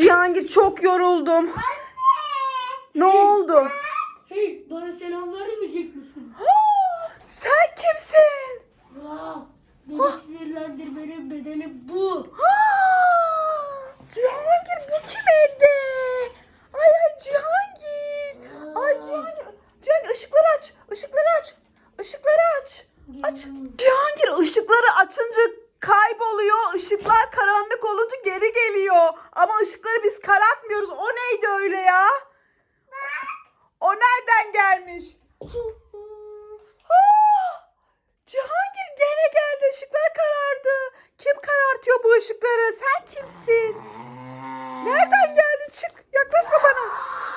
Cihangir çok yoruldum. Ne oldu? Hey bana selam vermeyecek misin? Sen kimsin? Aa, beni sinirlendirmenin bedeli bu. Cihangir bu kim evde? Ay ay Cihangir. Ay Cihangir. Cihangir ışıkları aç. Işıkları aç. Işıkları aç. Aç. Cihangir ışıkları açınca kayboluyor. Işıklar karanlık olunca geri geliyor. Ama ışıkları biz karartmıyoruz. O neydi öyle ya? O nereden gelmiş? Ah! Cihangir gene geldi. Işıklar karardı. Kim karartıyor bu ışıkları? Sen kimsin? Nereden geldin? Çık. Yaklaşma bana.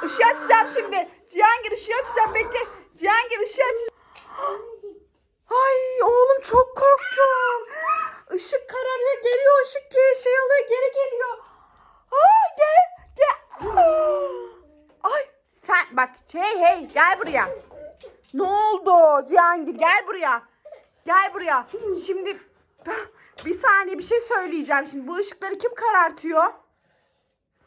Işığı açacağım şimdi. Cihangir ışığı açacağım. Bekle. Cihangir ışığı açacağım. Ay oğlum çok korktum. Işık kararıyor. Geliyor ışık ki şey alıyor. Geri geliyor. Aa gel. Gel. Aa! Ay sen bak hey hey gel buraya. Ne oldu Cihangir gel buraya. Gel buraya. Şimdi bir saniye bir şey söyleyeceğim. Şimdi bu ışıkları kim karartıyor?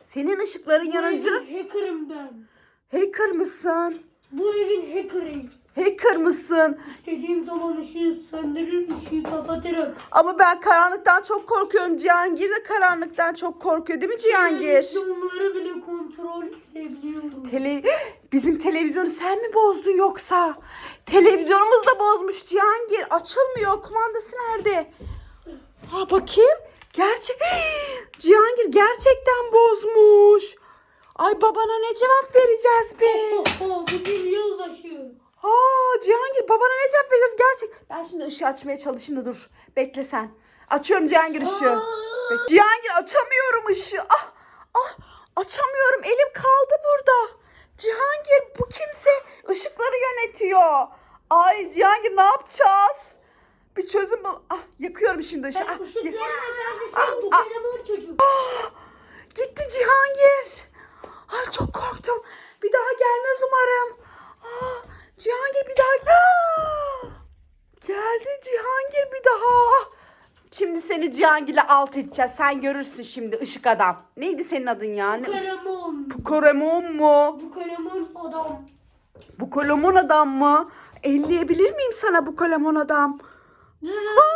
Senin ışıkların yanıcı. hacker'ım ben. Hacker mısın? Bu evin hacker'ıyım. Hacker mısın? İstediğim zaman ışığı söndürür, ışığı kapatırım. Ama ben karanlıktan çok korkuyorum. Cihangir de karanlıktan çok korkuyor değil mi Cihangir? Televizyonları bile kontrol edebiliyorum. Tele Bizim televizyonu sen mi bozdun yoksa? Televizyonumuz da bozmuş Cihangir. Açılmıyor. Kumandası nerede? Ha bakayım. Gerçek. Cihangir gerçekten bozmuş. Ay babana ne cevap vereceğiz biz? Bugün yılbaşı. Aa Cihangir babana ne cevap vereceğiz gerçek? Ben şimdi ışığı açmaya çalışayım da dur. Bekle sen. Açıyorum Cihangir ışığı. Bek- Cihangir açamıyorum ışığı. Ah, ah açamıyorum. Elim kaldı burada. Cihangir bu kimse ışıkları yönetiyor. Ay Cihangir ne yapacağız? Bir çözüm bul. Ah yakıyorum şimdi ışığı. Ben Ah, ışıkların yak- efendisiyim ah. çocuk. Gitti Cihangir. Ay çok korktum. Bir daha gelmez umarım. Aa, Cihangir bir daha... Aa, geldi Cihangir bir daha. Şimdi seni Cihangir'le alt edeceğiz. Sen görürsün şimdi ışık adam. Neydi senin adın ya? Ne? Karamon. Koremon mu? Bu karamon adam. Bu kolemon adam mı? Elleyebilir miyim sana bu kolemon adam? Aa,